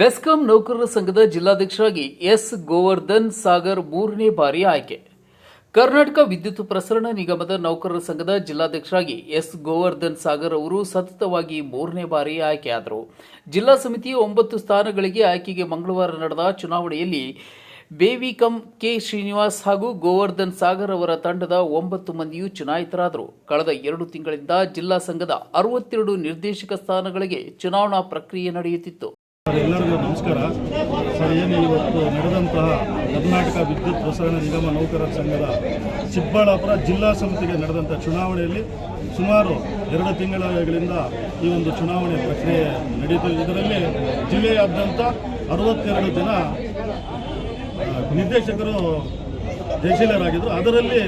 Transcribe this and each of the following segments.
ಬೆಸ್ಕಾಂ ನೌಕರರ ಸಂಘದ ಜಿಲ್ಲಾಧ್ಯಕ್ಷರಾಗಿ ಎಸ್. ಗೋವರ್ಧನ್ ಸಾಗರ್ ಮೂರನೇ ಬಾರಿ ಆಯ್ಕೆ. ಕರ್ನಾಟಕ ವಿದ್ಯುತ್ ಪ್ರಸರಣ ನಿಗಮದ ನೌಕರರ ಸಂಘದ ಜಿಲ್ಲಾಧ್ಯಕ್ಷರಾಗಿ ಎಸ್. ಗೋವರ್ಧನ್ ಸಾಗರ್ ಅವರು ಸತತವಾಗಿ ಮೂರನೇ ಬಾರಿ ಆಯ್ಕೆಯಾದರು. ಜಿಲ್ಲಾ ಸಮಿತಿ ಒಂಬತ್ತು ಸ್ಥಾನಗಳಿಗೆ ಆಯ್ಕೆಗೆ ಮಂಗಳವಾರ ನಡೆದ ಚುನಾವಣೆಯಲ್ಲಿ ಬೇವಿಕಂ ಕೆ ಶ್ರೀನಿವಾಸ್ ಹಾಗೂ ಗೋವರ್ಧನ್ ಸಾಗರ್ ಅವರ ತಂಡದ ಒಂಬತ್ತು ಮಂದಿಯೂ ಚುನಾಯಿತರಾದರು. ಕಳೆದ ಎರಡು ತಿಂಗಳಿಂದ ಜಿಲ್ಲಾ ಸಂಘದ ಅರವತ್ತೆರಡು ನಿರ್ದೇಶಕ ಸ್ಥಾನಗಳಿಗೆ ಚುನಾವಣಾ ಪ್ರಕ್ರಿಯೆ ನಡೆಯುತ್ತಿತ್ತು. ಎಲ್ಲರಿಗೂ ನಮಸ್ಕಾರ. ಸರ್ ಇವತ್ತು ನಡೆದಂತಹ ಕರ್ನಾಟಕ ವಿದ್ಯುತ್ ಪ್ರಸರಣ ನಿಗಮ ನೌಕರರ ಸಂಘದ ಚಿಕ್ಕಬಳ್ಳಾಪುರ ಜಿಲ್ಲಾ ಸಮಿತಿಗೆ ನಡೆದಂಥ ಚುನಾವಣೆಯಲ್ಲಿ ಸುಮಾರು ಎರಡು ತಿಂಗಳಿಂದ ಈ ಒಂದು ಚುನಾವಣೆ ಪ್ರಕ್ರಿಯೆ ನಡೆಯಿತು ಇದರಲ್ಲಿ ಜಿಲ್ಲೆಯಾದ್ಯಂತ ಅರವತ್ತೆರಡು ಜನ ನಿರ್ದೇಶಕರು ಜಯಶೀಲರಾಗಿದ್ದರು ಅದರಲ್ಲಿ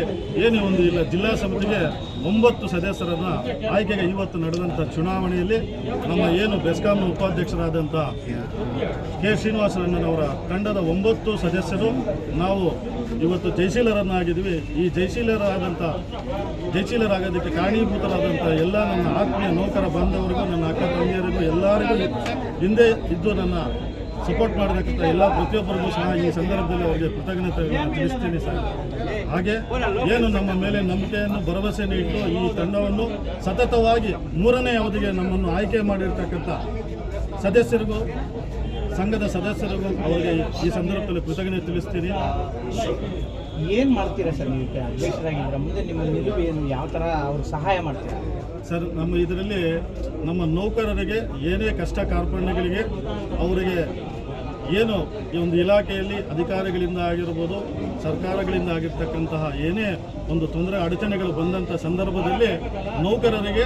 ಏನು ಒಂದು ಇಲ್ಲ, ಜಿಲ್ಲಾ ಸಮಿತಿಗೆ ಒಂಬತ್ತು ಸದಸ್ಯರನ್ನು ಆಯ್ಕೆಗೆ ಇವತ್ತು ನಡೆದಂಥ ಚುನಾವಣೆಯಲ್ಲಿ ನಮ್ಮ ಏನು ಬೆಸ್ಕಾಂನ ಉಪಾಧ್ಯಕ್ಷರಾದಂಥ ಕೆ ಶ್ರೀನಿವಾಸರಣ್ಣನವರ ತಂಡದ ಒಂಬತ್ತು ಸದಸ್ಯರು ನಾವು ಇವತ್ತು ಜಯಶೀಲರನ್ನಾಗಿದ್ವಿ ಈ ಜಯಶೀಲರಾದಂಥ ಜಯಶೀಲರಾಗೋದಕ್ಕೆ ಕಾರಣೀಭೂತರಾದಂಥ ಎಲ್ಲ ನನ್ನ ಆತ್ಮೀಯ ನೌಕರ ಬಾಂಧವರಿಗೂ, ನನ್ನ ಅಕ್ಕ ತಂಗಿಯರಿಗೂ ಎಲ್ಲರಿಗೂ ಹಿಂದೆ ಇದ್ದು ನನ್ನ ಸಪೋರ್ಟ್ ಮಾಡತಕ್ಕಂಥ ಎಲ್ಲ ಪ್ರತಿಯೊಬ್ಬರಿಗೂ ಸಹ ಈ ಸಂದರ್ಭದಲ್ಲಿ ಅವರಿಗೆ ಕೃತಜ್ಞತೆ ತಿಳಿಸ್ತೀನಿ ಸರ್. ಹಾಗೆ ಏನು ನಮ್ಮ ಮೇಲೆ ನಂಬಿಕೆಯನ್ನು, ಭರವಸೆಯನ್ನು ಇಟ್ಟು ಈ ತಂಡವನ್ನು ಸತತವಾಗಿ ಮೂರನೇ ಅವಧಿಗೆ ನಮ್ಮನ್ನು ಆಯ್ಕೆ ಮಾಡಿರ್ತಕ್ಕಂಥ ಸದಸ್ಯರಿಗೂ ಸಂಘದ ಸದಸ್ಯರು ಅವರಿಗೆ ಈ ಸಂದರ್ಭದಲ್ಲಿ ಕೃತಜ್ಞತೆ ತಿಳಿಸ್ತೀನಿ. ಏನು ಮಾಡ್ತೀರಾ ಸರ್ ನೀವು ಅಧ್ಯಕ್ಷರಾಗಿದ್ದೀರಾ ಮುಂದೆ ನಿಮ್ಮ ನಿಲುವು ಏನು ಯಾವ ತರ ಅವ್ರಿಗೆ ಸಹಾಯ ಮಾಡ್ತೀರಾ? ಸರ್ ನಮ್ಮ ಇದರಲ್ಲಿ ನಮ್ಮ ನೌಕರರಿಗೆ ಏನೇ ಕಷ್ಟ ಕಾರ್ಪಣ್ಯಗಳಿಗೆ ಅವರಿಗೆ ಏನು ಈ ಒಂದು ಇಲಾಖೆಯಲ್ಲಿ ಅಧಿಕಾರಿಗಳಿಂದ ಆಗಿರ್ಬೋದು, ಸರ್ಕಾರಗಳಿಂದ ಆಗಿರ್ತಕ್ಕಂತಹ ಏನೇ ಒಂದು ತೊಂದರೆ, ಅಡಚಣೆಗಳು ಬಂದಂಥ ಸಂದರ್ಭದಲ್ಲಿ ನೌಕರರಿಗೆ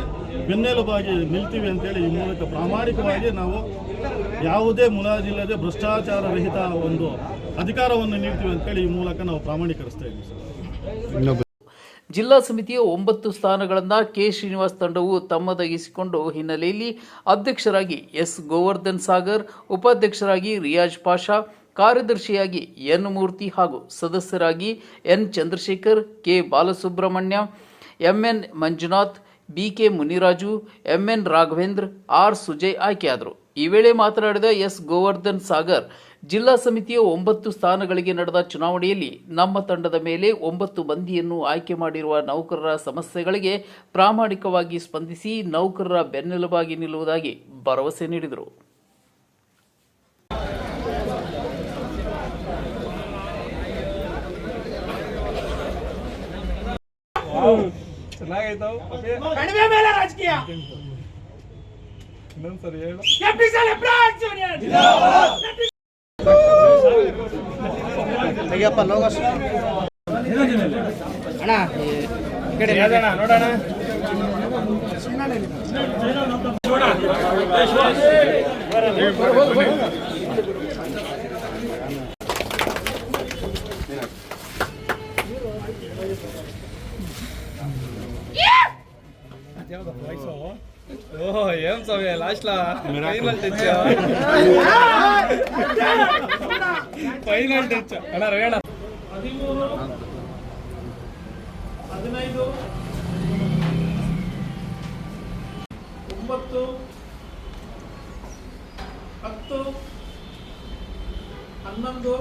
ಬೆನ್ನೆಲುಬಾಗಿ ನಿಲ್ತೀವಿ ಅಂತೇಳಿ ಈ ಮೂಲಕ ಪ್ರಾಮಾಣಿಕವಾಗಿ ನಾವು ಯಾವುದೇ ಮುಲಾಜಿಲ್ಲದೆ ಭ್ರಷ್ಟಾಚಾರ ರಹಿತ ಒಂದು ಅಧಿಕಾರವನ್ನು ನೀಡ್ತೀವಿ ಅಂತೇಳಿ ಈ ಮೂಲಕ ನಾವು ಪ್ರಾಮಾಣೀಕರಿಸ್ತಾ ಇದ್ದೀವಿ, ಸರ್. ಜಿಲ್ಲಾ ಸಮಿತಿಯ ಒಂಬತ್ತು ಸ್ಥಾನಗಳನ್ನು ಕೆ ಶ್ರೀನಿವಾಸ್ ತಂಡವು ತಮ್ಮದಾಗಿಸಿಕೊಂಡು ಹಿನ್ನೆಲೆಯಲ್ಲಿ ಅಧ್ಯಕ್ಷರಾಗಿ ಎಸ್ ಗೋವರ್ಧನ್ ಸಾಗರ್, ಉಪಾಧ್ಯಕ್ಷರಾಗಿ ರಿಯಾಜ್ ಪಾಷಾ, ಕಾರ್ಯದರ್ಶಿಯಾಗಿ ಎನ್ ಮೂರ್ತಿ ಹಾಗೂ ಸದಸ್ಯರಾಗಿ N Chandrashekar, K Balasubramanya MN Manjunath BK Muniraju MN Raghavendra, R Sujay ಆಯ್ಕೆಯಾದರು. ಈ ವೇಳೆ ಮಾತನಾಡಿದ ಎಸ್ ಗೋವರ್ಧನ್ ಸಾಗರ್ ಜಿಲ್ಲಾ ಸಮಿತಿಯ ಒಂಬತ್ತು ಸ್ಥಾನಗಳಿಗೆ ನಡೆದ ಚುನಾವಣೆಯಲ್ಲಿ ನಮ್ಮ ತಂಡದ ಮೇಲೆ ಒಂಬತ್ತು ಮಂದಿಯನ್ನು ಆಯ್ಕೆ ಮಾಡಿರುವ ನೌಕರರ ಸಮಸ್ಯೆಗಳಿಗೆ ಪ್ರಾಮಾಣಿಕವಾಗಿ ಸ್ಪಂದಿಸಿ ನೌಕರರ ಬೆನ್ನೆಲುಬಾಗಿ ನಿಲ್ಲುವುದಾಗಿ ಭರವಸೆ ನೀಡಿದರು. ಕಡಿಮೆ ಮೇಲೆ ರಾಜಕೀಯ. ಎಫ್ಡಿಸಲ್ ಎಬ್ರಾಜ್ ಯೂನಿಯನ್ ತೆಗಿಯಪ್ಪ ಲೋಗೋಸ್ ಅಣ್ಣ ಈ ಕಡೆ ನೋಡೋಣ ఓహో ఏం స్వామి లాస్ట్ లా ఫైనల్ టచ్ ಫೈನಲ್ ಟಚ್ ಅಣ್ಣ ರೇಣ ಹದಿಮೂರು ಹದಿನೈದು ಒಂಬತ್ತು ಹತ್ತು ಹನ್ನೊಂದು